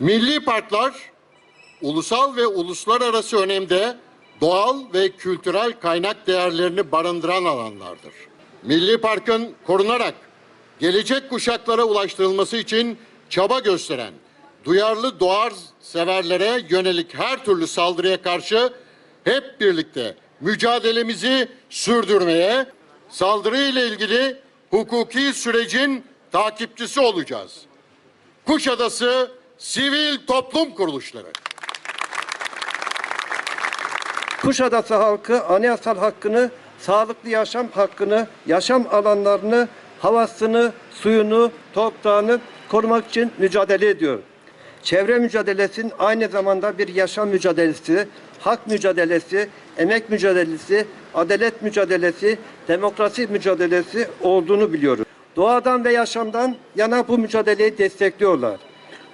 Milli parklar ulusal ve uluslararası önemde doğal ve kültürel kaynak değerlerini barındıran alanlardır. Milli parkın korunarak gelecek kuşaklara ulaştırılması için çaba gösteren duyarlı doğar severlere yönelik her türlü saldırıya karşı hep birlikte mücadelemizi sürdürmeye, saldırı ile ilgili hukuki sürecin takipçisi olacağız. Kuşadası Sivil Toplum Kuruluşları. Kuşadası halkı anayasal hakkını, sağlıklı yaşam hakkını, yaşam alanlarını, havasını, suyunu, toprağını korumak için mücadele ediyor. Çevre mücadelesinin aynı zamanda bir yaşam mücadelesi, hak mücadelesi, emek mücadelesi, adalet mücadelesi, demokrasi mücadelesi olduğunu biliyoruz. Doğadan ve yaşamdan yana bu mücadeleyi destekliyorlar.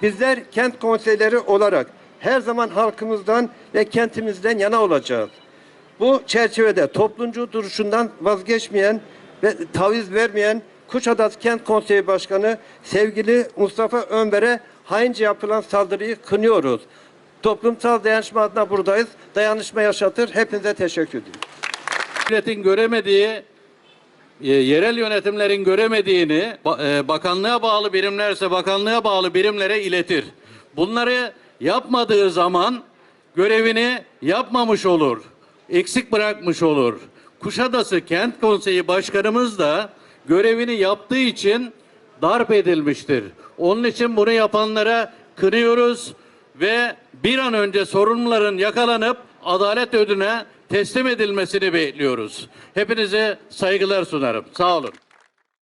Bizler kent konseyleri olarak her zaman halkımızdan ve kentimizden yana olacağız. Bu çerçevede toplumcu duruşundan vazgeçmeyen ve taviz vermeyen Kuşadası Kent Konseyi Başkanı sevgili Mustafa Önber'e haince yapılan saldırıyı kınıyoruz. Toplumsal dayanışma adına buradayız. Dayanışma yaşatır. Hepinize teşekkür ederim. devletin göremediği, e, yerel yönetimlerin göremediğini e, bakanlığa bağlı birimlerse bakanlığa bağlı birimlere iletir. Bunları yapmadığı zaman görevini yapmamış olur, eksik bırakmış olur. Kuşadası Kent Konseyi Başkanımız da görevini yaptığı için darp edilmiştir. Onun için bunu yapanlara kınıyoruz ve bir an önce sorumluların yakalanıp adalet ödüne teslim edilmesini bekliyoruz. Hepinize saygılar sunarım. Sağ olun.